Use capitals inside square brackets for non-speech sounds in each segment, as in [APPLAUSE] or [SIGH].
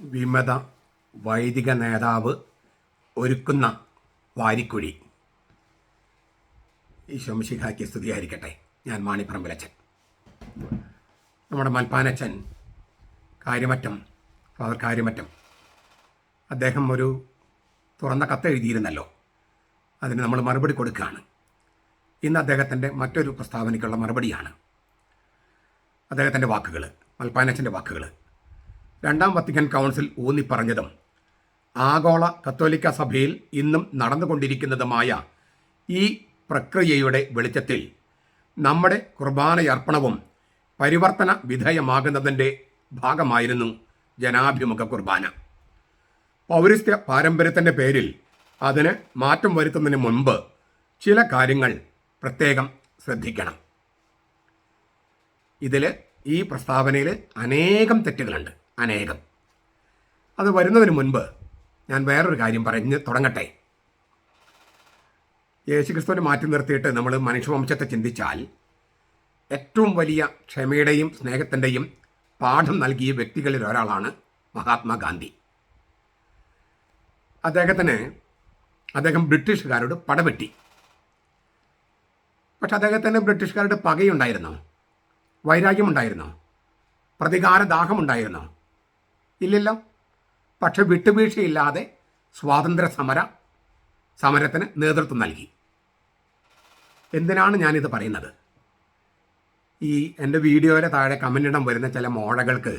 വിമത വൈദിക നേതാവ് ഒരുക്കുന്ന വാരിക്കുഴി. ഈ ശംശിഹാക്കി സ്തുതിയായിരിക്കട്ടെ. ഞാൻ മാണിപ്പറമ്പിലച്ചൻ. നമ്മുടെ മൽപ്പാനച്ചൻ കാര്യമറ്റം ഫാദർ കാര്യമറ്റം. അദ്ദേഹം ഒരു തുറന്ന കത്ത് എഴുതിയിരുന്നല്ലോ. അതിന് നമ്മൾ മറുപടി കൊടുക്കുകയാണ്. ഇന്ന് അദ്ദേഹത്തിന്റെ മറ്റൊരു പ്രസ്താവനയ്ക്കുള്ള മറുപടിയാണ്. അദ്ദേഹത്തിന്റെ വാക്കുകൾ മൽപ്പാനച്ചന്റെ വാക്കുകൾ രണ്ടാം വത്തിക്കൻ കൗൺസിൽ ഊന്നിപ്പറഞ്ഞതും ആഗോള കത്തോലിക്ക സഭയിൽ ഇന്നും നടന്നുകൊണ്ടിരിക്കുന്നതുമായ ഈ പ്രക്രിയയുടെ വെളിച്ചത്തിൽ നമ്മുടെ കുർബാനയർപ്പണവും പരിവർത്തന വിധേയമാകുന്നതിന്റെ ഭാഗമായിരുന്നു ജനാഭിമുഖ കുർബാന. പൗരസ്ത്യ പാരമ്പര്യത്തിന്റെ പേരിൽ അതിന് മാറ്റം വരുത്തുന്നതിന് മുൻപ് ചില കാര്യങ്ങൾ പ്രത്യേകം ശ്രദ്ധിക്കണം. ഇതിൽ ഈ പ്രസ്താവനയിൽ അനേകം തെറ്റുകളുണ്ട്. അനേകം. അത് വരുന്നതിന് മുൻപ് ഞാൻ വേറൊരു കാര്യം പറഞ്ഞ് തുടങ്ങട്ടെ. യേശുക്രിസ്തുവിനെ മാറ്റി നിർത്തിയിട്ട് നമ്മൾ മനുഷ്യവംശത്തെ ചിന്തിച്ചാൽ ഏറ്റവും വലിയ ക്ഷമയുടെയും സ്നേഹത്തിന്റെയും പാഠം നൽകിയ വ്യക്തികളിൽ ഒരാളാണ് മഹാത്മാഗാന്ധി. അദ്ദേഹത്തിന് അദ്ദേഹം ബ്രിട്ടീഷുകാരോട് പടപെട്ടി പക്ഷെ അദ്ദേഹത്തിന് ബ്രിട്ടീഷുകാരുടെ പകയുണ്ടായിരുന്നോ. വൈരാഗ്യമുണ്ടായിരുന്നോ. പ്രതികാര ദാഹമുണ്ടായിരുന്നോ ഇല്ലല്ലോ. പക്ഷെ വിട്ടുവീഴ്ചയില്ലാതെ സ്വാതന്ത്ര്യ സമര സമരത്തിന് നേതൃത്വം നൽകി. എന്തിനാണ് ഞാനിത് പറയുന്നത്? ഈ എന്റെ വീഡിയോയുടെ താഴെ കമന്റിടം വരുന്ന ചില മോഴകൾക്ക്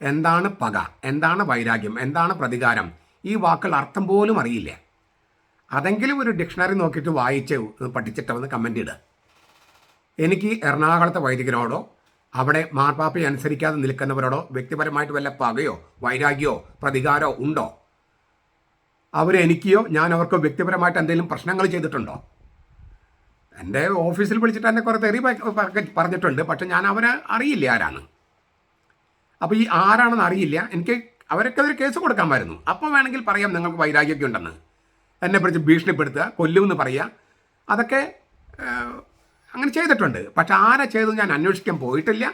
എന്താണ് പക എന്താണ് വൈരാഗ്യം എന്താണ് പ്രതികാരം? ഈ വാക്കുകൾ അർത്ഥം പോലും അറിയില്ല. അതെങ്കിലും ഒരു ഡിക്ഷണറി നോക്കിയിട്ട് വായിച്ച് പഠിച്ചിട്ടവന്ന് കമന്റ് ഇടുക എനിക്ക് എറണാകുളത്തെ വൈദികരോടോ അവിടെ മാർപ്പാപ്പയെ അനുസരിക്കാതെ നിൽക്കുന്നവരോടോ വ്യക്തിപരമായിട്ട് വല്ല പകയോ വൈരാഗ്യോ പ്രതികാരോ ഉണ്ടോ? അവരെനിക്കോ ഞാൻ അവർക്ക് വ്യക്തിപരമായിട്ട് എന്തെങ്കിലും പ്രശ്നങ്ങൾ ചെയ്തിട്ടുണ്ടോ? എന്റെ ഓഫീസിൽ വിളിച്ചിട്ട് എന്നെ കുറേ തെറി പറഞ്ഞിട്ടുണ്ട്. പക്ഷെ ഞാൻ അവരെ അറിയില്ല ആരാണ്. അപ്പോൾ ഈ ആരാണെന്ന് അറിയില്ല. എനിക്ക് അവരൊക്കെ ഒരു കേസ് കൊടുക്കാമായിരുന്നു അപ്പോൾ വേണമെങ്കിൽ പറയാം നിങ്ങൾക്ക് വൈരാഗ്യമൊക്കെ ഉണ്ടെന്ന്. എന്നെ പിടിച്ച് ഭീഷണിപ്പെടുത്തുക കൊല്ലുമെന്ന് പറയുക. അതൊക്കെ അങ്ങനെ ചെയ്തിട്ടുണ്ട്. പക്ഷെ ആരാ ചെയ്തത് ഞാൻ അന്വേഷിക്കാൻ പോയിട്ടില്ല.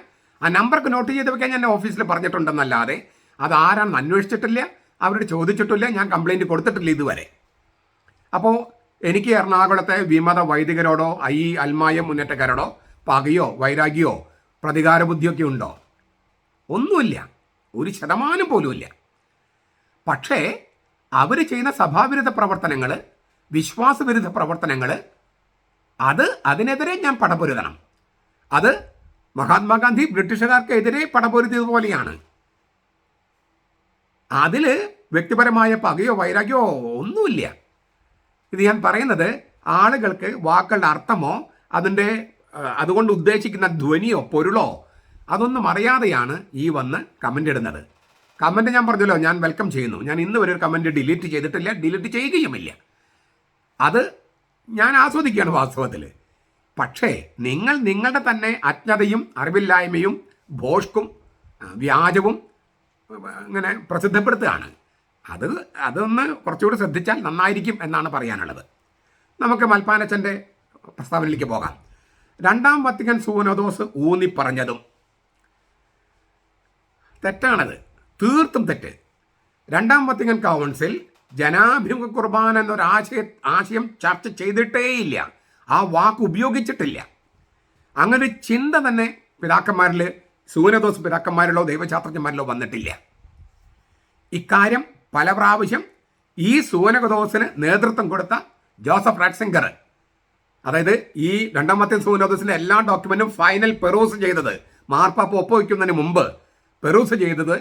ആ നമ്പർക്ക് നോട്ട് ചെയ്ത് വെക്കാൻ ഞാൻ ഓഫീസിൽ പറഞ്ഞിട്ടുണ്ടെന്നല്ലാതെ അത് ആരാണെന്ന് അന്വേഷിച്ചിട്ടില്ല. അവരോട് ചോദിച്ചിട്ടില്ല. ഞാൻ കംപ്ലൈന്റ് കൊടുത്തിട്ടില്ല ഇതുവരെ. അപ്പോൾ എനിക്ക് എറണാകുളത്തെ വിമത വൈദികരോടോ ഐ അൽമായ മുന്നേറ്റക്കാരോടോ പകയോ വൈരാഗ്യോ പ്രതികാര ബുദ്ധിയൊക്കെ ഉണ്ടോ? ഒന്നുമില്ല. ഒരു ശതമാനം പോലുമില്ല പക്ഷേ അവർ ചെയ്യുന്ന സഭാവിരുദ്ധ പ്രവർത്തനങ്ങൾ വിശ്വാസവിരുദ്ധ പ്രവർത്തനങ്ങൾ അത് അതിനെതിരെ ഞാൻ പടപൊരുതണം. അത് മഹാത്മാഗാന്ധി ബ്രിട്ടീഷുകാർക്കെതിരെ പടപൊരുതിയതുപോലെയാണ് അതിൽ വ്യക്തിപരമായ പകയോ വൈരാഗ്യമോ ഒന്നുമില്ല. ഇത് ഞാൻ പറയുന്നത് ആളുകൾക്ക് വാക്കുകളുടെ അർത്ഥമോ അതിന്റെ അതുകൊണ്ട് ഉദ്ദേശിക്കുന്ന ധ്വനിയോ പൊരുളോ അതൊന്നും അറിയാതെയാണ് ഈ വന്ന് കമന്റ് ഇടുന്നത്. കമന്റ് ഞാൻ പറഞ്ഞല്ലോ ഞാൻ വെൽക്കം ചെയ്യുന്നു. ഞാൻ ഇന്ന് വരെ ഒരു കമന്റ് ഡിലീറ്റ് ചെയ്തിട്ടില്ല ഡിലീറ്റ് ചെയ്യുകയുമില്ല. അത് ഞാൻ ആസ്വദിക്കുകയാണ് വാസ്തവത്തിൽ പക്ഷേ നിങ്ങൾ നിങ്ങളുടെ തന്നെ അജ്ഞതയും അറിവില്ലായ്മയും ഭോഷ്കും വ്യാജവും ഇങ്ങനെ പ്രസിദ്ധപ്പെടുത്തുകയാണ്. അത് അതൊന്ന് കുറച്ചുകൂടി ശ്രദ്ധിച്ചാൽ നന്നായിരിക്കും എന്നാണ് പറയാനുള്ളത്. നമുക്ക് മൽപ്പാനച്ചന്റെ പ്രസ്താവനയിലേക്ക് പോകാം. രണ്ടാം വത്തിക്കൻ സൂനദോസ് ഊന്നി പറഞ്ഞതും തെറ്റാണത്. തീർത്തും തെറ്റ്. രണ്ടാം വത്തിക്കൻ കൗൺസിൽ ജനാഭിമുഖ കുർബാന എന്നൊരാശയ ആശയം ചർച്ച ചെയ്തിട്ടേയില്ല. ആ വാക്ക് ഉപയോഗിച്ചിട്ടില്ല. അങ്ങനെ ചിന്ത തന്നെ പിതാക്കന്മാരിൽ സൂര്യദോസ് പിതാക്കന്മാരിലോ ദൈവശാസ്ത്രജ്ഞന്മാരിലോ വന്നിട്ടില്ല. ഇക്കാര്യം പല പ്രാവശ്യം ഈ സൂനകദോസിന് നേതൃത്വം കൊടുത്ത ജോസഫ് റാറ്റ്സിംഗർ അതായത് ഈ രണ്ടാമത്തെ സൂനകദോസിന്റെ എല്ലാ ഡോക്യുമെന്റും ഫൈനൽ പെറൂസ് ചെയ്തത് മാർപ്പാപ്പ ഒപ്പുവയ്ക്കുന്നതിന് മുമ്പ് പെറൂസ് ചെയ്തത്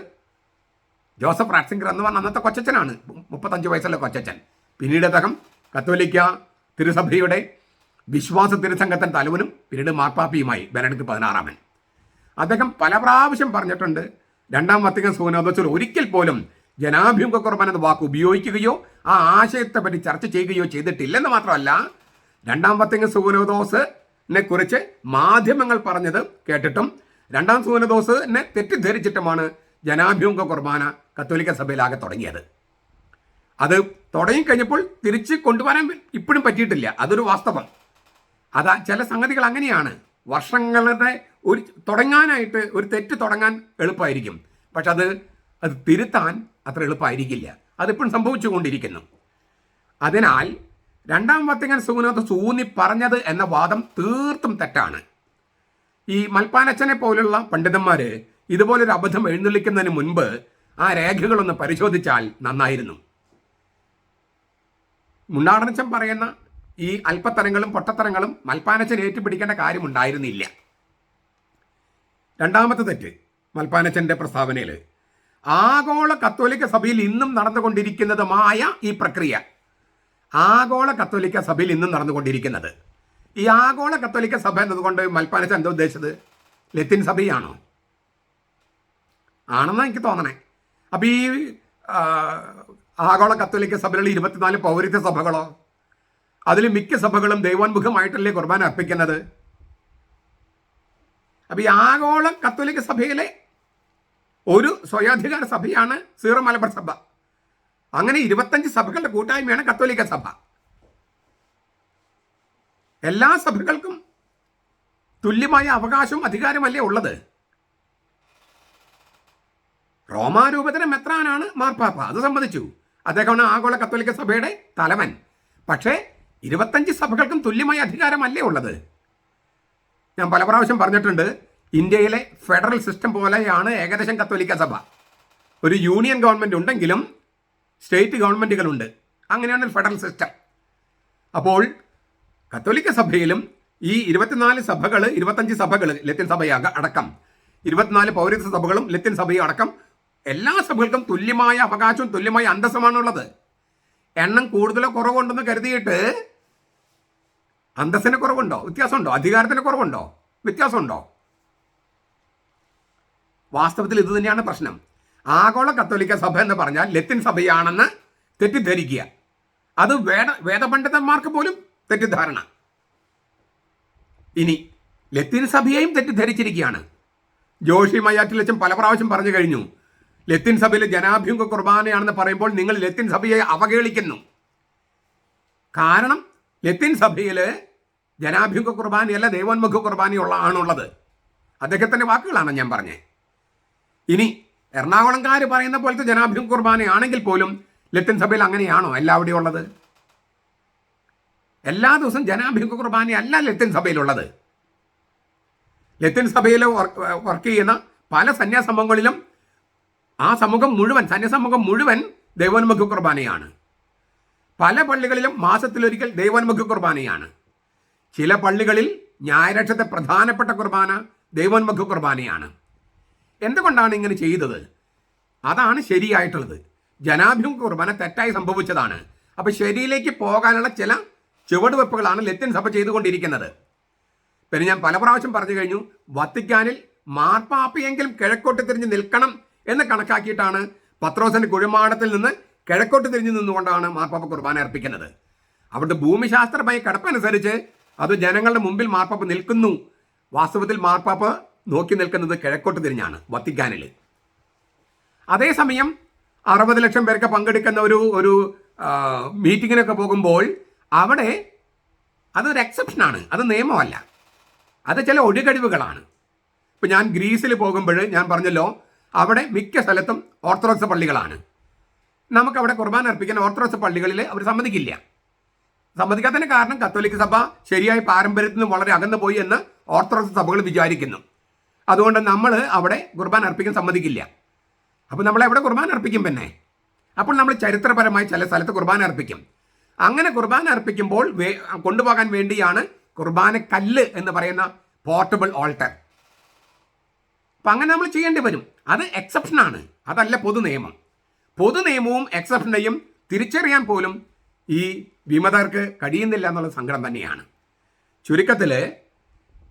ജോസഫ് റാറ്റ്സിംഗർ എന്ന് പറഞ്ഞ അന്നത്തെ കൊച്ചച്ചനാണ് മുപ്പത്തഞ്ച് വയസ്സുള്ള കൊച്ചച്ചൻ പിന്നീട് അദ്ദേഹം കത്തോലിക്ക തിരുസഭയുടെ വിശ്വാസ തിരുസംഘത്തൻ തലവനും പിന്നീട് മാർപ്പാപ്പിയുമായി ബെനഡിക്ട് പതിനാറാമൻ. അദ്ദേഹം പല പ്രാവശ്യം പറഞ്ഞിട്ടുണ്ട് രണ്ടാം വത്തികം സൂനോദസിൽ ഒരിക്കൽ പോലും ജനാഭിമുഖ കുർബാന എന്ന വാക്ക് ഉപയോഗിക്കുകയോ ആ ആശയത്തെ പറ്റി ചർച്ച ചെയ്യുകയോ ചെയ്തിട്ടില്ലെന്ന് മാത്രമല്ല രണ്ടാം വത്തിക്കൻ സൂനോദോസിനെ കുറിച്ച് മാധ്യമങ്ങൾ പറഞ്ഞത് കേട്ടിട്ടും രണ്ടാം സൂനദോസിനെ തെറ്റിദ്ധരിച്ചിട്ടുമാണ് ജനാഭിമുഖ കുർബാന കത്തോലിക്ക സഭയിലാകെ തുടങ്ങിയത്. അത് തുടങ്ങിക്കഴിഞ്ഞപ്പോൾ തിരിച്ച് കൊണ്ടുവരാൻ ഇപ്പോഴും പറ്റിയിട്ടില്ല. അതൊരു വാസ്തവം. അതാ ചില സംഗതികൾ അങ്ങനെയാണ്. വർഷങ്ങളുടെ ഒരു തുടങ്ങാനായിട്ട് ഒരു തെറ്റ് തുടങ്ങാൻ എളുപ്പമായിരിക്കും. പക്ഷെ അത് അത് തിരുത്താൻ അത്ര എളുപ്പമായിരിക്കില്ല. അതിപ്പോഴും സംഭവിച്ചുകൊണ്ടിരിക്കുന്നു. അതിനാൽ രണ്ടാം വത്തിങ്ങൻ സുഗുണത്ത് സൂന്നി പറഞ്ഞത് എന്ന വാദം തീർത്തും തെറ്റാണ്. ഈ മൽപ്പാനച്ചനെ പോലുള്ള പണ്ഡിതന്മാർ ഇതുപോലൊരു അബദ്ധം എഴുന്നള്ളിക്കുന്നതിന് മുൻപ് ആ രേഖകളൊന്ന് പരിശോധിച്ചാൽ നന്നായിരുന്നു. മുണ്ടാടനച്ചൻ പറയുന്ന ഈ അല്പത്തരങ്ങളും പൊട്ടത്തരങ്ങളും മൽപ്പാനച്ചൻ ഏറ്റുപിടിക്കേണ്ട കാര്യമുണ്ടായിരുന്നില്ല. രണ്ടാമത്തെ തെറ്റ് മൽപ്പാനച്ചന്റെ പ്രസ്താവനയിൽ ആഗോള കത്തോലിക്ക സഭയിൽ ഇന്നും നടന്നുകൊണ്ടിരിക്കുന്നതുമായ ഈ പ്രക്രിയ. ആഗോള കത്തോലിക്ക സഭയിൽ ഇന്നും നടന്നുകൊണ്ടിരിക്കുന്നത്. ഈ ആഗോള കത്തോലിക്ക സഭ എന്നതുകൊണ്ട് മൽപ്പാനച്ചൻ എന്താ ഉദ്ദേശിച്ചത്? ലത്തിൻ സഭയാണോ? ആണെന്നാണ് എനിക്ക് തോന്നണേ. അപ്പം ഈ ആഗോള കത്തോലിക്ക സഭകളിൽ ഇരുപത്തിനാല് പൗരത്വ സഭകളോ? അതിൽ മിക്ക സഭകളും ദൈവോന്മുഖമായിട്ടല്ലേ കുർബാന അർപ്പിക്കുന്നത്? അപ്പം ഈ ആഗോള കത്തോലിക്ക സഭയിലെ ഒരു സ്വയാധികാര സഭയാണ് സീറോ മലബാർ സഭ. അങ്ങനെ ഇരുപത്തഞ്ച് സഭകളുടെ കൂട്ടായ്മയാണ് കത്തോലിക്ക സഭ. എല്ലാ സഭകൾക്കും തുല്യമായ അവകാശവും അധികാരമല്ലേ ഉള്ളത്? റോമാരൂപത്തിന് മെത്രാനാണ് മാർപ്പാപ്പ. അത് സമ്മതിച്ചു അദ്ദേഹമാണ് ആഗോള കത്തോലിക്ക സഭയുടെ തലവൻ. പക്ഷേ ഇരുപത്തഞ്ച് സഭകൾക്കും തുല്യമായ അധികാരമല്ലേ ഉള്ളത്? ഞാൻ പല പ്രാവശ്യം പറഞ്ഞിട്ടുണ്ട് ഇന്ത്യയിലെ ഫെഡറൽ സിസ്റ്റം പോലെയാണ് ഏകദേശം കത്തോലിക്ക സഭ. ഒരു യൂണിയൻ ഗവൺമെന്റ് ഉണ്ടെങ്കിലും സ്റ്റേറ്റ് ഗവൺമെന്റുകളുണ്ട് അങ്ങനെയാണ് ഫെഡറൽ സിസ്റ്റം. അപ്പോൾ കത്തോലിക്ക സഭയിലും ഈ ഇരുപത്തിനാല് സഭകൾ ഇരുപത്തഞ്ച് സഭകൾ ലത്തിൻ സഭയാകാം അടക്കം ഇരുപത്തിനാല് പൗരത്വ സഭകളും ലത്തിൻ സഭയും അടക്കം എല്ലാ സഭകൾക്കും തുല്യമായ അവകാശവും തുല്യമായ അന്തസ്സുമാണുള്ളത്. എണ്ണം കൂടുതലോ കുറവുണ്ടെന്ന് കരുതിയിട്ട് അന്തസ്സിന് കുറവുണ്ടോ? വ്യത്യാസമുണ്ടോ? അധികാരത്തിന് കുറവുണ്ടോ? വ്യത്യാസമുണ്ടോ? വാസ്തവത്തിൽ ഇത് തന്നെയാണ് പ്രശ്നം. ആഗോള കത്തോലിക്ക സഭ എന്ന് പറഞ്ഞാൽ ലത്തിൻ സഭയാണെന്ന് തെറ്റിദ്ധരിക്കുക. അത് വേദ വേദപണ്ഡിതന്മാർക്ക് പോലും തെറ്റിദ്ധാരണ. ഇനി ലത്തിൻ സഭയെയും തെറ്റിദ്ധരിച്ചിരിക്കുകയാണ്. ജോഷി മയ്യാറ്റിലച്ചൻ പല പ്രാവശ്യം പറഞ്ഞു കഴിഞ്ഞു. ലത്തീൻ സഭയിൽ ജനാഭിമുഖ കുർബാനയാണെന്ന് പറയുമ്പോൾ നിങ്ങൾ ലത്തീൻ സഭയെ അവഹേളിക്കുന്നു. കാരണം ലത്തീൻ സഭയിൽ ജനാഭിമുഖ കുർബാനയല്ല ദൈവോന്മുഖ കുർബാനയുള്ള ആണുള്ളത്. അദ്ദേഹത്തിന്റെ വാക്കുകളാണ് ഞാൻ പറഞ്ഞത് ഇനി എറണാകുളംകാർ പറയുന്ന പോലത്തെ ജനാഭിമുഖ കുർബാനയാണെങ്കിൽ പോലും ലത്തീൻ സഭയിൽ അങ്ങനെയാണോ എല്ലാവിടെയും ഉള്ളത്? എല്ലാ ദിവസവും ജനാഭിമുഖ കുർബാനയല്ല ലത്തീൻ സഭയിലുള്ളത്. ലത്തീൻ സഭയിൽ വർക്ക് ചെയ്യുന്ന പല സന്യാസമൂഹങ്ങളിലും ആ സമൂഹം മുഴുവൻ സന്യസമൂഹം മുഴുവൻ ദൈവോന്മുഖ കുർബാനയാണ്. പല പള്ളികളിലും മാസത്തിലൊരിക്കൽ ദൈവോന്മുഖ കുർബാനയാണ്. ചില പള്ളികളിൽ ഞായറാഴ്ചത്തെ പ്രധാനപ്പെട്ട കുർബാന ദൈവോന്മുഖ കുർബാനയാണ്. എന്തുകൊണ്ടാണ് ഇങ്ങനെ ചെയ്തത്? അതാണ് ശരിയായിട്ടുള്ളത്. ജനാഭിമുഖ കുർബാന തെറ്റായി സംഭവിച്ചതാണ്. അപ്പോൾ ശരിയിലേക്ക് പോകാനുള്ള ചില ചുവടുവെപ്പുകളാണ് ലത്തിൻ സഭ ചെയ്തുകൊണ്ടിരിക്കുന്നത്. പിന്നെ ഞാൻ പല പ്രാവശ്യം പറഞ്ഞു കഴിഞ്ഞു വത്തിക്കാനിൽ മാർപ്പാപ്പയെങ്കിലും കിഴക്കോട്ട് തിരിഞ്ഞ് നിൽക്കണം എന്ന് കണക്കാക്കിയിട്ടാണ് പത്രോസിന്റെ കുഴിമാടത്തിൽ നിന്ന് കിഴക്കോട്ട് തിരിഞ്ഞു നിന്നുകൊണ്ടാണ് മാർപ്പാപ്പ കുർബാന അർപ്പിക്കുന്നത്. അവിടുത്തെ ഭൂമിശാസ്ത്രമായ കിടപ്പനുസരിച്ച് അത് ജനങ്ങളുടെ മുമ്പിൽ മാർപ്പാപ്പ നിൽക്കുന്നു. വാസ്തവത്തിൽ മാർപ്പാപ്പ നോക്കി നിൽക്കുന്നത് കിഴക്കോട്ട് തിരിഞ്ഞാണ് വത്തിക്കാനിൽ അതേസമയം അറുപത് ലക്ഷം പേർക്ക് പങ്കെടുക്കുന്ന ഒരു ഒരു മീറ്റിങ്ങിനൊക്കെ പോകുമ്പോൾ അവിടെ അതൊരു എക്സെപ്ഷനാണ് അത് നിയമമല്ല. അത് ചില ഒഴികഴിവുകളാണ്. ഇപ്പം ഞാൻ ഗ്രീസിൽ പോകുമ്പോൾ ഞാൻ പറഞ്ഞല്ലോ അവിടെ മിക്ക സ്ഥലത്തും ഓർത്തഡോക്സ് പള്ളികളാണ്. നമുക്കവിടെ കുർബാന അർപ്പിക്കാൻ ഓർത്തഡോക്സ് പള്ളികളിൽ അവർ സമ്മതിക്കില്ല. സമ്മതിക്കാത്തതിന് കാരണം കത്തോലിക്ക സഭ ശരിയായ പാരമ്പര്യത്തിൽ നിന്ന് വളരെ അകന്നു പോയി എന്ന് ഓർത്തഡോക്സ് സഭകൾ വിചാരിക്കുന്നു. അതുകൊണ്ട് നമ്മൾ അവിടെ കുർബാന അർപ്പിക്കാൻ സമ്മതിക്കില്ല. അപ്പോൾ നമ്മൾ എവിടെ കുർബാന അർപ്പിക്കും പിന്നെ. അപ്പോൾ നമ്മൾ ചരിത്രപരമായി ചില സ്ഥലത്ത് കുർബാന അർപ്പിക്കും. അങ്ങനെ കുർബാന അർപ്പിക്കുമ്പോൾ കൊണ്ടുപോകാൻ വേണ്ടിയാണ് കുർബാന കല്ല് എന്ന് പറയുന്ന പോർട്ടബിൾ ഓൾട്ടർ അപ്പം അങ്ങനെ നമ്മൾ ചെയ്യേണ്ടി വരും. അത് എക്സെപ്ഷനാണ് അതല്ല പൊതു നിയമം പൊതു നിയമവും എക്സെപ്ഷനെയും തിരിച്ചറിയാൻ പോലും ഈ വിമതർക്ക് കഴിയുന്നില്ല എന്നുള്ള സങ്കടം തന്നെയാണ്. ചുരുക്കത്തിൽ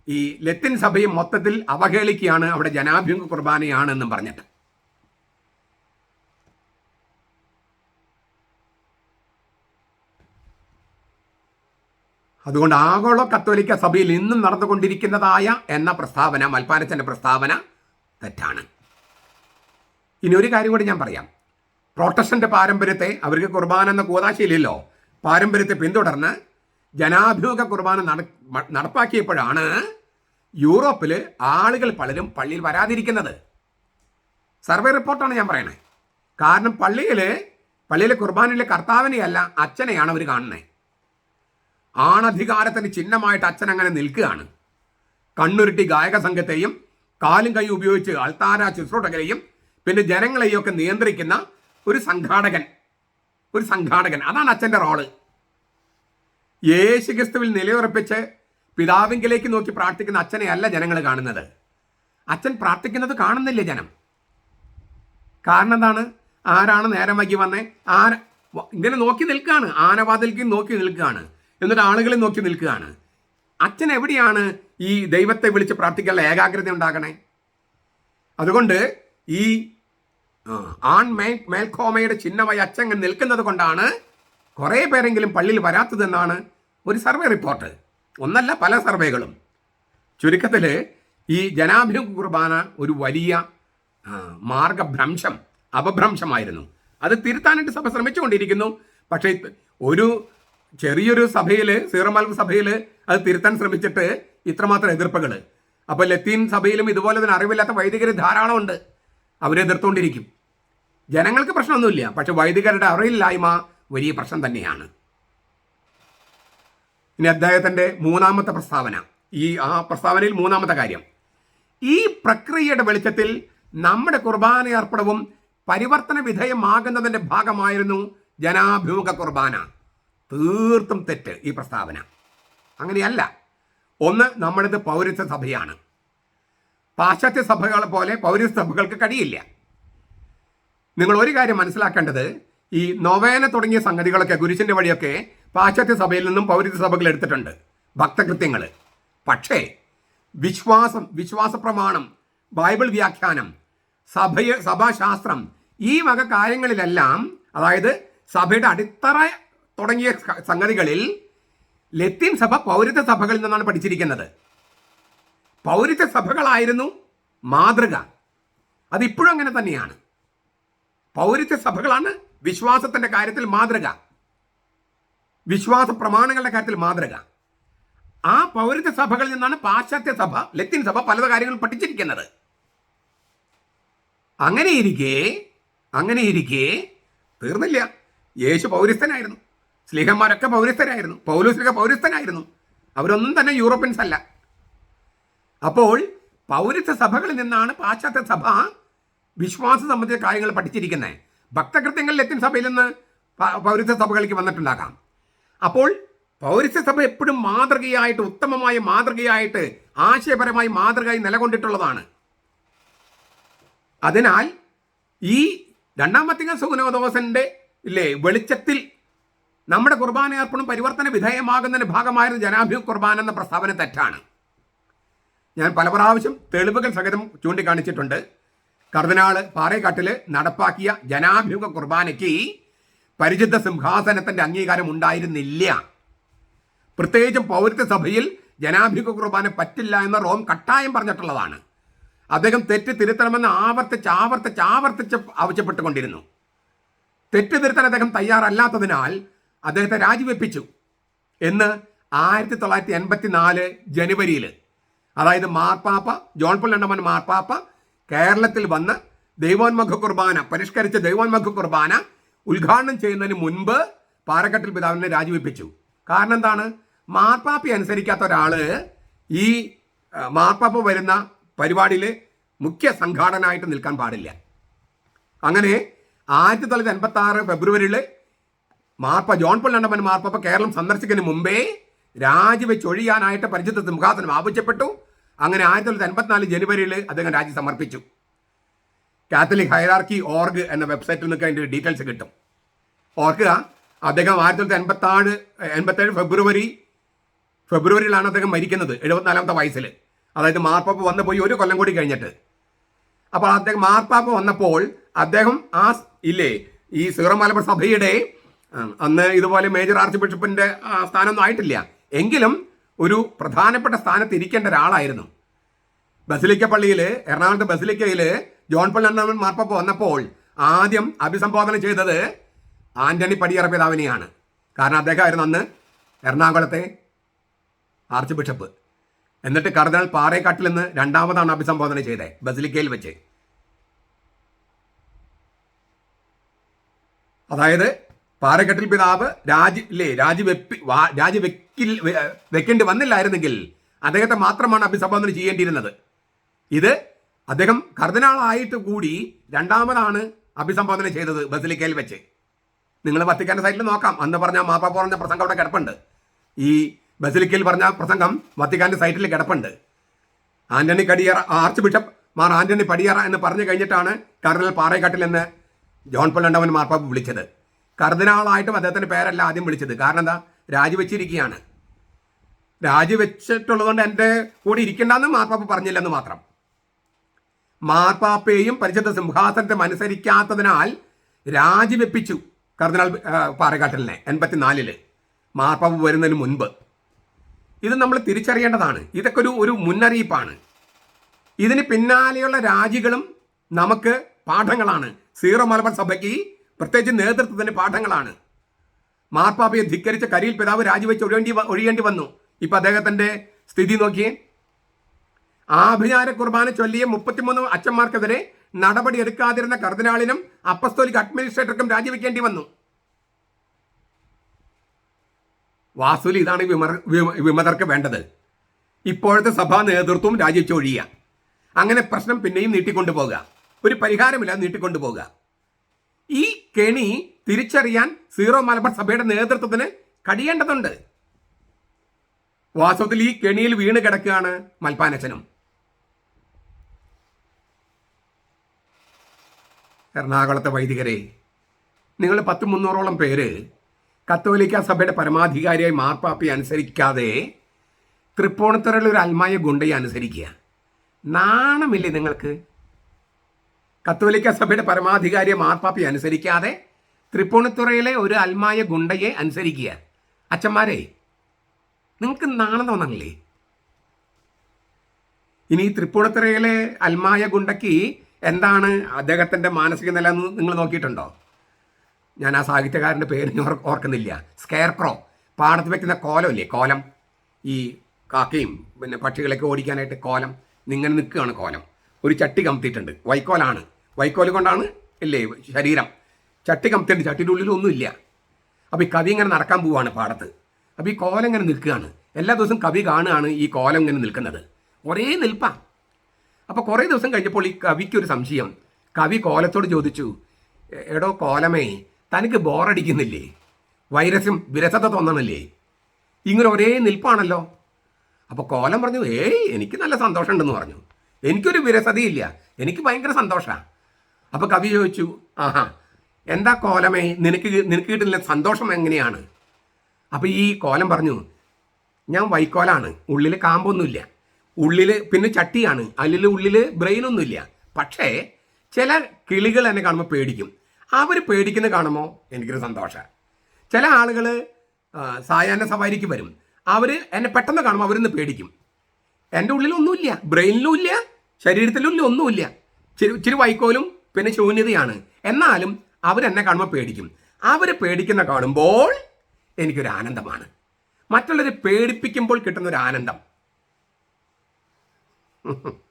ഈ ലത്തിൻ സഭയും മൊത്തത്തിൽ അവഹേളിക്കുകയാണ് അവിടെ ജനാഭിമുഖ കുർബാനയാണെന്നും പറഞ്ഞിട്ട്. അതുകൊണ്ട് ആഗോള കത്തോലിക്ക സഭയിൽ ഇന്നും നടന്നുകൊണ്ടിരിക്കുന്നതായ എന്ന പ്രസ്താവന മൽപ്പാനച്ചന്റെ പ്രസ്താവന തെറ്റാണ്. ഇനി ഒരു കാര്യം കൂടി ഞാൻ പറയാം. പ്രൊട്ടസ്റ്റന്റ് പാരമ്പര്യത്തെ അവർക്ക് കുർബാന എന്ന കൂതാശയിലില്ലോ. പാരമ്പര്യത്തെ പിന്തുടർന്ന് ജനാഭിമുഖ കുർബാന നട നടപ്പാക്കിയപ്പോഴാണ് യൂറോപ്പിൽ ആളുകൾ പലരും പള്ളിയിൽ വരാതിരിക്കുന്നത്. സർവേ റിപ്പോർട്ടാണ് ഞാൻ പറയണേ. കാരണം പള്ളിയിൽ പള്ളിയിലെ കുർബാനയിലെ കർത്താവിനെയല്ല അച്ഛനെയാണ് അവർ കാണുന്നത് ആണധികാരത്തിന് ചിഹ്നമായിട്ട് അച്ഛൻ അങ്ങനെ നിൽക്കുകയാണ്. കണ്ണുരുട്ടി ഗായക സംഘത്തെയും കാലും കൈ ഉപയോഗിച്ച് അൾത്താര ശുശ്രൂഷകരെയും പിന്നെ ജനങ്ങളെയും ഒക്കെ നിയന്ത്രിക്കുന്ന ഒരു സംഘാടകൻ. ഒരു സംഘാടകൻ. അതാണ് അച്ഛന്റെ റോൾ യേശു ക്രിസ്തുവിൽ നിലയുറപ്പിച്ച് പിതാവിങ്കിലേക്ക് നോക്കി പ്രാർത്ഥിക്കുന്ന അച്ഛനെ അല്ല ജനങ്ങൾ കാണുന്നത്. അച്ഛൻ പ്രാർത്ഥിക്കുന്നത് കാണുന്നില്ല ജനം. കാരണം എന്താണ്? ആരാണ് നേരം വൈകി വന്നേ? ആര ഇങ്ങനെ നോക്കി നിൽക്കുകയാണ്. ആനവാതിലേക്ക് നോക്കി നിൽക്കുകയാണ്. എന്നിട്ട് ആളുകളെ നോക്കി നിൽക്കുകയാണ്. അച്ഛൻ എവിടെയാണ് ഈ ദൈവത്തെ വിളിച്ച് പ്രാർത്ഥിക്കാനുള്ള ഏകാഗ്രത ഉണ്ടാകണേ? അതുകൊണ്ട് ഈ ആൺ മേൽ മേൽക്കോമയുടെ ചിഹ്നമായി അച്ഛൻ നിൽക്കുന്നത് കൊണ്ടാണ് കുറേ പേരെങ്കിലും പള്ളിയിൽ വരാത്തതെന്നാണ് ഒരു സർവേ റിപ്പോർട്ട്. ഒന്നല്ല പല സർവേകളും. ചുരുക്കത്തിൽ ഈ ജനാഭിമുഖ കുർബാന ഒരു വലിയ മാർഗഭ്രംശം അപഭ്രംശമായിരുന്നു. അത് തിരുത്താനായിട്ട് സഭ ശ്രമിച്ചുകൊണ്ടിരിക്കുന്നു. പക്ഷേ ഒരു ചെറിയൊരു സഭയിൽ സീറമാൽവ് സഭയിൽ അത് തിരുത്താൻ ശ്രമിച്ചിട്ട് ഇത്രമാത്രം എതിർപ്പുകൾ അപ്പോൾ ലത്തീൻ സഭയിലും ഇതുപോലെ തന്നെ അറിവില്ലാത്ത വൈദികർ ധാരാളം ഉണ്ട്. അവരെ എതിർത്തുകൊണ്ടിരിക്കും ജനങ്ങൾക്ക് പ്രശ്നമൊന്നുമില്ല. പക്ഷെ വൈദികരുടെ അറിയില്ലായ്മ വലിയ പ്രശ്നം തന്നെയാണ്. ഇനി അദ്ദേഹത്തിന്റെ മൂന്നാമത്തെ പ്രസ്താവന. ഈ ആ പ്രസ്താവനയിൽ മൂന്നാമത്തെ കാര്യം. ഈ പ്രക്രിയയുടെ വെളിച്ചത്തിൽ നമ്മുടെ കുർബാന അർപ്പണവും പരിവർത്തന വിധേയമാകുന്നതിന്റെ ഭാഗമായിരുന്നു ജനാഭിമുഖ കുർബാന. തീർത്തും തെറ്റ് ഈ പ്രസ്താവന. അങ്ങനെയല്ല. ഒന്ന് നമ്മുടേത് പൗരത്വ സഭയാണ്. പാശ്ചാത്യ സഭകളെ പോലെ പൗരസ്ത്യ സഭകൾക്ക് കഴിയില്ല നിങ്ങൾ ഒരു കാര്യം മനസ്സിലാക്കേണ്ടത് ഈ നൊവേന തുടങ്ങിയ സംഗതികളൊക്കെ ഗുരുശിന്റെ വഴിയൊക്കെ പാശ്ചാത്യ സഭയിൽ നിന്നും പൗരസ്ത്യ സഭകൾ എടുത്തിട്ടുണ്ട്. ഭക്തകൃത്യങ്ങൾ പക്ഷേ വിശ്വാസം വിശ്വാസ പ്രമാണം ബൈബിൾ വ്യാഖ്യാനം സഭയ സഭാശാസ്ത്രം ഈ വക കാര്യങ്ങളിലെല്ലാം അതായത് സഭയുടെ അടിത്തറ തുടങ്ങിയ സംഗതികളിൽ ലത്തീൻ സഭ പൗരത്വ സഭകളിൽ നിന്നാണ് പഠിച്ചിരിക്കുന്നത്. പൗരത്വ സഭകളായിരുന്നു മാതൃക. അതിപ്പോഴും അങ്ങനെ തന്നെയാണ്. പൗരത്വ സഭകളാണ് വിശ്വാസത്തിന്റെ കാര്യത്തിൽ മാതൃക. വിശ്വാസ പ്രമാണങ്ങളുടെ കാര്യത്തിൽ മാതൃക. ആ പൗരത്വ സഭകളിൽ നിന്നാണ് പാശ്ചാത്യ സഭ ലത്തീൻ സഭ പല കാര്യങ്ങൾ പഠിച്ചിരിക്കുന്നത്. അങ്ങനെ ഇരിക്കെ അങ്ങനെ ഇരിക്കെ തീർന്നില്ല. യേശു പൗരസ്ഥനായിരുന്നു സ്ലീഹന്മാരൊക്കെ പൗരസ്ഥരായിരുന്നു പൗലോസ്ലിക പൗരസ്ഥനായിരുന്നു അവരൊന്നും തന്നെ യൂറോപ്യൻസ് അല്ല. അപ്പോൾ പൗരത്വ സഭകളിൽ നിന്നാണ് പാശ്ചാത്യ സഭ വിശ്വാസ സംബന്ധിച്ച കാര്യങ്ങൾ പഠിച്ചിരിക്കുന്നത്. ഭക്തകൃത്യങ്ങൾ ലത്തിൻ സഭയിൽ നിന്ന് പൗരസ്ത സഭകളിലേക്ക് വന്നിട്ടുണ്ടാകാം. അപ്പോൾ പൗരസ്ത്യ സഭ എപ്പോഴും മാതൃകയായിട്ട് ഉത്തമമായ മാതൃകയായിട്ട് ആശയപരമായി മാതൃകയായി നിലകൊണ്ടിട്ടുള്ളതാണ്. അതിനാൽ ഈ രണ്ടാമത്തെ സുഗനോദോസന്റെ ഇല്ലേ വെളിച്ചത്തിൽ നമ്മുടെ കുർബാന അർപ്പണം പരിവർത്തന വിധേയമാകുന്നതിന് ഭാഗമായിരുന്നു ജനാഭ്യ കുർബാന എന്ന പ്രസ്താവന തെറ്റാണ്. ഞാൻ പല പ്രാവശ്യം തെളിവുകൾ സഹിതം ചൂണ്ടിക്കാണിച്ചിട്ടുണ്ട്. കർദിനാൾ പാറേക്കാട്ടിൽ നടപ്പാക്കിയ ജനാഭിമുഖ കുർബാനയ്ക്ക് പരിചിത സിംഹാസനത്തിന്റെ അംഗീകാരം ഉണ്ടായിരുന്നില്ല. പ്രത്യേകിച്ചും പൗരത്വ സഭയിൽ ജനാഭിമുഖ കുർബാന പറ്റില്ല എന്ന് റോം കട്ടായം പറഞ്ഞിട്ടുള്ളതാണ്. അദ്ദേഹം തെറ്റ് തിരുത്തണമെന്ന് ആവർത്തിച്ച് ആവർത്തിച്ച് ആവർത്തിച്ച് ആവശ്യപ്പെട്ടുകൊണ്ടിരുന്നു. തെറ്റ് തിരുത്താൻ അദ്ദേഹം തയ്യാറല്ലാത്തതിനാൽ അദ്ദേഹത്തെ രാജിവെപ്പിച്ചു എന്ന് ആയിരത്തി തൊള്ളായിരത്തി എൺപത്തി നാല് ജനുവരിയിൽ അതായത് മാർപ്പാപ്പ ജോൺ പോൾ രണ്ടാമൻ മാർപ്പാപ്പ കേരളത്തിൽ വന്ന് ദൈവോന്മുഖ കുർബാന പരിഷ്കരിച്ച ദൈവോന്മുഖ കുർബാന ഉദ്ഘാടനം ചെയ്യുന്നതിന് മുൻപ് പാറക്കെട്ടിൽ പിതാവിനെ രാജിവെപ്പിച്ചു. കാരണം എന്താണ്? മാർപ്പാപ്പ അനുസരിക്കാത്ത ഒരാൾ ഈ മാർപ്പാപ്പ വരുന്ന പരിപാടിയിൽ മുഖ്യ സംഘാടനായിട്ട് നിൽക്കാൻ പാടില്ല. അങ്ങനെ ആയിരത്തി തൊള്ളായിരത്തി എൺപത്തി ആറ് ഫെബ്രുവരിയിൽ മാർപ്പ ജോൺ പോൾ മാർപ്പ കേരളം സന്ദർശിക്കുന്നതിന് മുമ്പേ രാജിവെച്ച് ഒഴിയാനായിട്ട് മുഖാസനം ആവശ്യപ്പെട്ടു. അങ്ങനെ ആയിരത്തി തൊള്ളായിരത്തി എൺപത്തിനാല് ജനുവരിയിൽ അദ്ദേഹം രാജി സമർപ്പിച്ചു. കാത്തലിക് ഹൈറാർക്കി ഓർഗ് എന്ന വെബ്സൈറ്റിൽ നിന്നൊക്കെ അതിന്റെ ഡീറ്റെയിൽസ് കിട്ടും. ഓർക്കുക അദ്ദേഹം ആയിരത്തി തൊള്ളായിരത്തി എൺപത്താറ് എൺപത്തേഴ് ഫെബ്രുവരി ഫെബ്രുവരിയിലാണ് അദ്ദേഹം മരിക്കുന്നത് എഴുപത്തിനാലാമത്തെ വയസ്സിൽ. അതായത് മാർപ്പാപ്പ വന്നു പോയി ഒരു കൊല്ലം കൂടി കഴിഞ്ഞിട്ട്. അപ്പോൾ അദ്ദേഹം മാർപ്പാപ്പ വന്നപ്പോൾ അദ്ദേഹം ആ ഇല്ലേ ഈ സീറോ മലബാർ സഭയുടെ അന്ന് ഇതുപോലെ മേജർ ആർച്ച് ബിഷപ്പിന്റെ സ്ഥാനമൊന്നും ആയിട്ടില്ല. എങ്കിലും ഒരു പ്രധാനപ്പെട്ട സ്ഥാനത്ത് ഇരിക്കേണ്ട ഒരാളായിരുന്നു. ബസിലിക്ക പള്ളിയിൽ എറണാകുളത്ത് ബസിലിക്കയിൽ ജോൺ രണ്ടാമൻ മാർപ്പാപ്പ വന്നപ്പോൾ ആദ്യം അഭിസംബോധന ചെയ്തത് ആന്റണി പടിയറ പിതാവിനെയാണ്. കാരണം അദ്ദേഹമായിരുന്നു അന്ന് എറണാകുളത്തെ ആർച്ച് ബിഷപ്പ്. എന്നിട്ട് കർദിനാൾ പാറേക്കാട്ടിൽ നിന്ന് രണ്ടാമതാണ് അഭിസംബോധന ചെയ്തത് ബസിലിക്കയിൽ വെച്ച്. അതായത് പാറക്കെട്ടിൽ പിതാവ് രാജി ഇല്ലേ രാജിവെപ്പി രാജിവെക്കിൽ വെക്കിൽ വെക്കേണ്ടി വന്നില്ലായിരുന്നെങ്കിൽ അദ്ദേഹത്തെ മാത്രമാണ് അഭിസംബോധന ചെയ്യേണ്ടിയിരുന്നത്. ഇത് അദ്ദേഹം കർദിനാളായിട്ട് കൂടി രണ്ടാമതാണ് അഭിസംബോധന ചെയ്തത് ബസിലിക്കയിൽ വെച്ച്. നിങ്ങൾ വത്തിക്കാന്റെ സൈറ്റിൽ നോക്കാം. അന്ന് പറഞ്ഞ മാപ്പാപ്പ പറഞ്ഞ പ്രസംഗം അവിടെ കിടപ്പുണ്ട്. ഈ ബസിലിക്കയിൽ പറഞ്ഞ പ്രസംഗം വത്തിക്കാന്റെ സൈറ്റിൽ കിടപ്പുണ്ട്. Antony Kadiyara archbishop Mar Antony Padiyara എന്ന് പറഞ്ഞു കഴിഞ്ഞിട്ടാണ് കർണൽ പാറേക്കാട്ടിൽ എന്ന് ജോൺ പൊല്ലണ്ടവൻ മാർപ്പാപ്പ വിളിച്ചത്. കർദിനാളായിട്ടും അദ്ദേഹത്തിന്റെ പേരല്ല ആദ്യം വിളിച്ചത്. കാരണം എന്താ? രാജിവെച്ചിരിക്കുകയാണ്. രാജിവെച്ചിട്ടുള്ളതുകൊണ്ട് എന്റെ കൂടെ ഇരിക്കണ്ടെന്ന് മാർപ്പാപ്പ പറഞ്ഞില്ലെന്ന് മാത്രം. മാർപ്പാപ്പയെയും പരിശുദ്ധ സിംഹാസനത്തെ അനുസരിക്കാത്തതിനാൽ രാജിവെപ്പിച്ചു കർദിനാൾ പാറേക്കാട്ടലിനെ എൺപത്തിനാലിൽ. മാർപ്പാപ്പ വരുന്നതിന് മുൻപ്. ഇത് നമ്മൾ തിരിച്ചറിയേണ്ടതാണ്. ഇതൊക്കെ ഒരു ഒരു മുന്നറിയിപ്പാണ്. ഇതിന് പിന്നാലെയുള്ള രാജികളും നമുക്ക് പാഠങ്ങളാണ്. സീറോ മലബാർ സഭയ്ക്ക് പ്രത്യേകിച്ച് നേതൃത്വത്തിന്റെ പാഠങ്ങളാണ്. മാർപ്പാപ്പയെ ധിക്കരിച്ച കരിയിൽ പിതാവ് രാജിവെച്ച് ഒഴിയേണ്ടി ഒഴിയേണ്ടി വന്നു. ഇപ്പൊ അദ്ദേഹത്തിന്റെ സ്ഥിതി നോക്കിയേ. ആഭിചാര കുർബാന ചൊല്ലിയ മുപ്പത്തിമൂന്ന് അച്ഛന്മാർക്കെതിരെ നടപടി എടുക്കാതിരുന്ന കർദിനാളിനും അപ്പസ്തോലിക് അഡ്മിനിസ്ട്രേറ്റർക്കും രാജിവെക്കേണ്ടി വന്നു. വാസുലി ഇതാണ് വിമർ വിമ- വിമതർക്ക് വേണ്ടത്. ഇപ്പോഴത്തെ സഭാ നേതൃത്വം രാജിവെച്ചൊഴിയുക അങ്ങനെ പ്രശ്നം പിന്നെയും നീട്ടിക്കൊണ്ടു പോകുക ഒരു പരിഹാരമില്ലാതെ നീട്ടിക്കൊണ്ടു പോകുക ഈ കെണി തിരിച്ചറിയാൻ സീറോ മലബാർ സഭയുടെ നേതൃത്വത്തിന് കഴിയേണ്ടതുണ്ട്. വാസ്തവത്തിൽ ഈ കെണിയിൽ വീണ് കിടക്കുകയാണ് മൽപ്പാനച്ചനും. എറണാകുളത്തെ വൈദികരെ നിങ്ങൾ പത്ത് മുന്നൂറോളം പേര് കത്തോലിക്ക സഭയുടെ പരമാധികാരിയായി മാർപ്പാപ്പി അനുസരിക്കാതെ തൃപ്പൂണിത്തുറയിൽ ഒരു അൽമായ ഗുണ്ടയെ അനുസരിക്കുക. നാണമില്ലേ നിങ്ങൾക്ക്? കത്തോലിക്ക സഭയുടെ പരമാധികാരിയെ മാർപ്പാപ്പയെ അനുസരിക്കാതെ തൃപ്പൂണിത്തുറയിലെ ഒരു അൽമായ ഗുണ്ടയെ അനുസരിക്കുക. അച്ഛന്മാരെ നിങ്ങൾക്ക് നാണം തോന്നണില്ലേ? ഇനി തൃപ്പൂണിത്തുറയിലെ അൽമായ ഗുണ്ടയ്ക്ക് എന്താണ് അദ്ദേഹത്തിന്റെ മാനസിക നില എന്ന് നിങ്ങൾ നോക്കിയിട്ടുണ്ടോ? ഞാൻ ആ സാഹിത്യകാരന്റെ പേര് ഓർക്കുന്നില്ല സ്കെയർ ഓർക്കുന്നില്ല. സ്കെയർക്രോ പാടത്ത് വെക്കുന്ന കോലമില്ലേ? കോലം. ഈ കാക്കയും പിന്നെ പക്ഷികളൊക്കെ ഓടിക്കാനായിട്ട് കോലം. ഇങ്ങനെ നിൽക്കുകയാണ് കോലം. ഒരു ചട്ടി കമത്തിയിട്ടുണ്ട്. വൈക്കോലാണ്. വൈക്കോൽ കൊണ്ടാണ് ഇല്ലേ ശരീരം. ചട്ടി കമത്തിയിട്ടുണ്ട്. ചട്ടിന്റെ ഉള്ളിൽ ഒന്നുമില്ല. അപ്പോൾ ഈ കവി ഇങ്ങനെ നടക്കാൻ പോവുകയാണ് പാടത്ത്. അപ്പോൾ ഈ കോലം ഇങ്ങനെ നിൽക്കുകയാണ്. എല്ലാ ദിവസവും കവി കാണുകയാണ് ഈ കോലം ഇങ്ങനെ നിൽക്കുന്നത്. ഒരേ നിൽപ്പാ. അപ്പോൾ കുറേ ദിവസം കഴിഞ്ഞപ്പോൾ ഈ കവിക്ക് ഒരു സംശയം. കവി കോലത്തോട് ചോദിച്ചു "എ- എടോ കോലമേ തനിക്ക് ബോറടിക്കുന്നില്ലേ? വൈറസും വിരസത തോന്നണില്ലേ? ഇങ്ങനെ ഒരേ നിൽപ്പാണല്ലോ? അപ്പോൾ കോലം പറഞ്ഞു ഏയ് എനിക്ക് നല്ല സന്തോഷമുണ്ടെന്ന് പറഞ്ഞു. എനിക്കൊരു വിരസതയില്ല. എനിക്ക് ഭയങ്കര സന്തോഷമാണ് അപ്പോൾ കവി ചോദിച്ചു ആഹാ എന്താ കോലമേ? നിനക്ക് നിനക്ക് കിട്ടുന്നില്ല. സന്തോഷം എങ്ങനെയാണ്? അപ്പോൾ ഈ കോലം പറഞ്ഞു ഞാൻ വൈക്കോലാണ്. ഉള്ളിൽ കാമ്പൊന്നുമില്ല. ഉള്ളിൽ പിന്നെ ചട്ടിയാണ്. അതിൽ ഉള്ളിൽ ബ്രെയിനൊന്നുമില്ല. പക്ഷേ ചില കിളികൾ എന്നെ കാണുമ്പോൾ പേടിക്കും. അവർ പേടിക്കുന്ന കാണുമ്പോൾ എനിക്കൊരു സന്തോഷമാണ് ചില ആളുകൾ സായാഹ്ന സവാരിക്ക് വരും. അവർ എന്നെ പെട്ടെന്ന് കാണുമ്പോൾ അവരൊന്ന് പേടിക്കും. എന്റെ ഉള്ളിലൊന്നുമില്ല ബ്രെയിനിലും ഇല്ല ശരീരത്തിലും ഒന്നുമില്ല. ചിരി ഇച്ചിരി വൈക്കോലും പിന്നെ ശൂന്യതയാണ്. എന്നാലും അവരെന്നെ കാണുമ്പോൾ പേടിക്കും. അവരെ പേടിക്കുന്ന കാണുമ്പോൾ എനിക്കൊരു ആനന്ദമാണ്. മറ്റുള്ളവരെ പേടിപ്പിക്കുമ്പോൾ കിട്ടുന്ന ഒരു ആനന്ദം. [LAUGHS]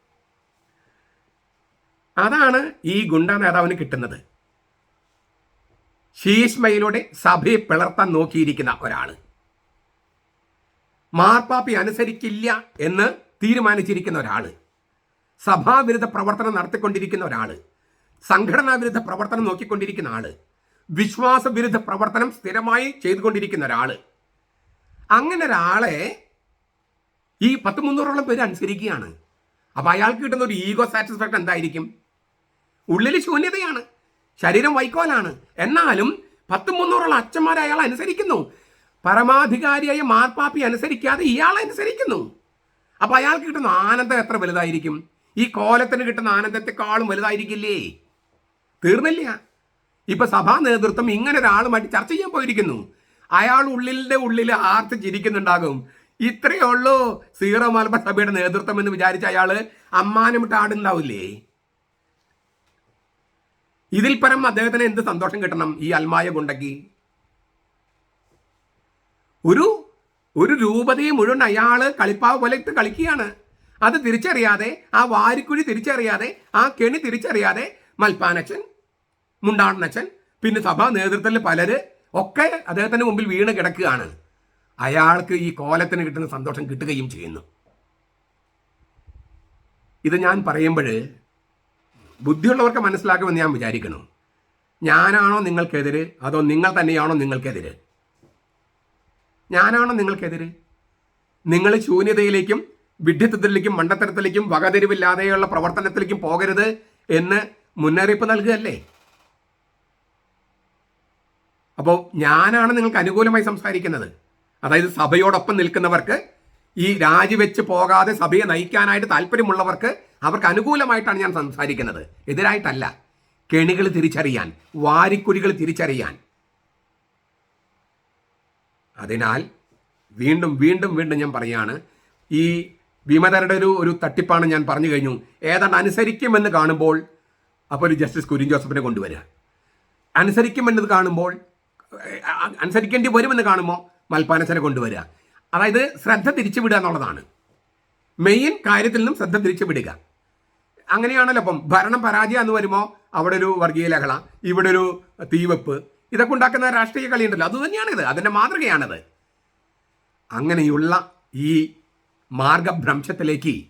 അതാണ് ഈ ഗുണ്ട നേതാവിന് കിട്ടുന്നത്. ശീഷ്മയിലൂടെ സഭയെ പിളർത്താൻ നോക്കിയിരിക്കുന്ന ഒരാൾ മാർപ്പാപ്പി അനുസരിക്കില്ല എന്ന് തീരുമാനിച്ചിരിക്കുന്ന ഒരാൾ സഭാവിരുദ്ധ പ്രവർത്തനം നടത്തിക്കൊണ്ടിരിക്കുന്ന ഒരാൾ സംഘടനാ വിരുദ്ധ പ്രവർത്തനം നോക്കിക്കൊണ്ടിരിക്കുന്ന ആൾ. വിശ്വാസവിരുദ്ധ പ്രവർത്തനം സ്ഥിരമായി ചെയ്തുകൊണ്ടിരിക്കുന്ന ഒരാൾ അങ്ങനെ ഒരാളെ ഈ പത്ത് മുന്നൂറോളം പേര് അനുസരിക്കുകയാണ്. അപ്പോൾ അയാൾക്ക് കിട്ടുന്ന ഒരു ഈഗോ സാറ്റിസ്ഫാക്ഷൻ എന്തായിരിക്കും? ഉള്ളിൽ ശൂന്യതയാണ്. ശരീരം വൈക്കോലാണ്. എന്നാലും പത്ത് മുന്നൂറോളം അച്ഛന്മാരെ അയാൾ അനുസരിക്കുന്നു. പരമാധികാരിയായ മാർപ്പാപ്പി അനുസരിക്കാതെ ഇയാളെ അനുസരിക്കുന്നു. അപ്പൊ അയാൾക്ക് കിട്ടുന്ന ആനന്ദം എത്ര വലുതായിരിക്കും? ഈ കോലത്തിന് കിട്ടുന്ന ആനന്ദത്തെക്കാളും വലുതായിരിക്കില്ലേ? തീർന്നില്ല. ഇപ്പൊ സഭാ നേതൃത്വം ഇങ്ങനെ ഒരാളുമായിട്ട് ചർച്ച ചെയ്യാൻ പോയിരിക്കുന്നു. അയാൾ ഉള്ളിലെ ഉള്ളിൽ ആർത്ത് ചിരിക്കുന്നുണ്ടാകും. ഇത്രയേ ഉള്ളൂ സീറോ മലബാർ സഭയുടെ നേതൃത്വം എന്ന് വിചാരിച്ച അയാൾ അമ്മാനമിട്ട് ആടുണ്ടാവില്ലേ ഇതിൽ പരം അദ്ദേഹത്തിന് എന്ത് സന്തോഷം കിട്ടണം ഈ അൽമായ ഗുണ്ടയ്ക്ക്? ഒരു ഒരു രൂപതയെ മുഴുവൻ അയാൾ കളിപ്പാവ് പോലെ ഇട്ട് കളിക്കുകയാണ്. അത് തിരിച്ചറിയാതെ ആ വാരിക്കുഴി തിരിച്ചറിയാതെ ആ കെണി തിരിച്ചറിയാതെ മൽപ്പാനച്ചൻ മുണ്ടാടനച്ചൻ പിന്നെ സഭാ നേതൃത്വത്തിൽ പലര് ഒക്കെ അദ്ദേഹത്തിന് മുമ്പിൽ വീണ് കിടക്കുകയാണ്. അയാൾക്ക് ഈ കോലത്തിന് കിട്ടുന്ന സന്തോഷം കിട്ടുകയും ചെയ്യുന്നു. ഇത് ഞാൻ പറയുമ്പോൾ ബുദ്ധിയുള്ളവർക്ക് മനസ്സിലാക്കുമെന്ന് ഞാൻ വിചാരിക്കുന്നു. ഞാനാണോ നിങ്ങൾക്കെതിര്? അതോ നിങ്ങൾ തന്നെയാണോ നിങ്ങൾക്കെതിര്? ഞാനാണോ നിങ്ങൾക്കെതിരെ? നിങ്ങൾ ശൂന്യതയിലേക്കും വിഡ്ഢിത്തത്തിലേക്കും മണ്ടത്തരത്തിലേക്കും വകതിരിവില്ലാതെയുള്ള പ്രവർത്തനത്തിലേക്കും പോകരുത് എന്ന് മുന്നറിയിപ്പ് നൽകുകയല്ലേ? അപ്പോൾ ഞാനാണ് നിങ്ങൾക്ക് അനുകൂലമായി സംസാരിക്കുന്നത്. അതായത് സഭയോടൊപ്പം നിൽക്കുന്നവർക്ക് ഈ രാജിവെച്ച് പോകാതെ സഭയെ നയിക്കാനായിട്ട് താല്പര്യമുള്ളവർക്ക് അവർക്ക് അനുകൂലമായിട്ടാണ് ഞാൻ സംസാരിക്കുന്നത്. എതിരായിട്ടല്ല. കെണികൾ തിരിച്ചറിയാൻ വാരിക്കുരികൾ തിരിച്ചറിയാൻ. അതിനാൽ വീണ്ടും വീണ്ടും വീണ്ടും ഞാൻ പറയാണ് ഈ വിമതരുടെ ഒരു ഒരു തട്ടിപ്പാണ് ഞാൻ പറഞ്ഞു കഴിഞ്ഞു. ഏതാണ്ട് അനുസരിക്കുമെന്ന് കാണുമ്പോൾ അപ്പോൾ ഒരു ജസ്റ്റിസ് കുര്യൻ ജോസഫിനെ കൊണ്ടുവരിക. അനുസരിക്കുമെന്നത് കാണുമ്പോൾ അനുസരിക്കേണ്ടി വരുമെന്ന് കാണുമ്പോൾ മൽപ്പാനച്ചനെ കൊണ്ടുവരിക. അതായത് ശ്രദ്ധ തിരിച്ചു വിടുക എന്നുള്ളതാണ്. മെയിൻ കാര്യത്തിൽ നിന്നും ശ്രദ്ധ തിരിച്ചു വിടുക അങ്ങനെയാണല്ലോ അപ്പം ഭരണം പരാജയം എന്ന് വരുമ്പോൾ അവിടെ ഒരു വർഗീയ ലഹള ഇവിടെ ഒരു തീവെപ്പ് ഇതൊക്കെ ഉണ്ടാക്കുന്ന രാഷ്ട്രീയ കളിയുണ്ടല്ലോ. അത് തന്നെയാണിത്. അതിന്റെ മാതൃകയാണിത്. അങ്ങനെയുള്ള ഈ മാർഗഭ്രംശത്തിലേക്ക്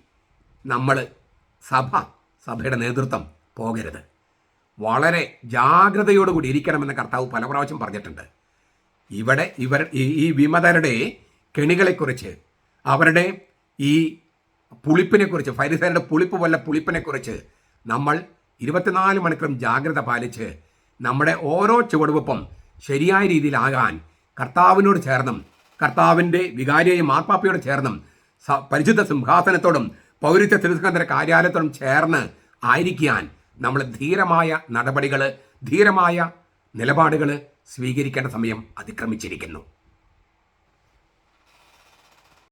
നമ്മൾ സഭ സഭയുടെ നേതൃത്വം പോകരുത്. വളരെ ജാഗ്രതയോടുകൂടി ഇരിക്കണമെന്ന് കർത്താവ് പല പ്രാവശ്യം പറഞ്ഞിട്ടുണ്ട്. ഇവിടെ ഇവർ ഈ വിമതരുടെ കെണികളെക്കുറിച്ച് അവരുടെ ഈ പുളിപ്പിനെക്കുറിച്ച് ഫരിസരുടെ പുളിപ്പ് വല്ല പുളിപ്പിനെക്കുറിച്ച് നമ്മൾ ഇരുപത്തിനാല് മണിക്കൂറും ജാഗ്രത പാലിച്ച് നമ്മുടെ ഓരോ ചുവടുവെപ്പും ശരിയായ രീതിയിലാകാൻ കർത്താവിനോട് ചേർന്നും കർത്താവിന്റെ വികാരിയായ മാർപ്പാപ്പയോട് ചേർന്നും പരിശുദ്ധ സിംഹാസനത്തോടും പൗരത്വ തിരുസ്കന്ധന കാര്യാലയത്തോടും ചേർന്ന് ആയിരിക്കാൻ നമ്മൾ ധീരമായ നടപടികൾ ധീരമായ നിലപാടുകൾ സ്വീകരിക്കേണ്ട സമയം അതിക്രമിച്ചിരിക്കുന്നു.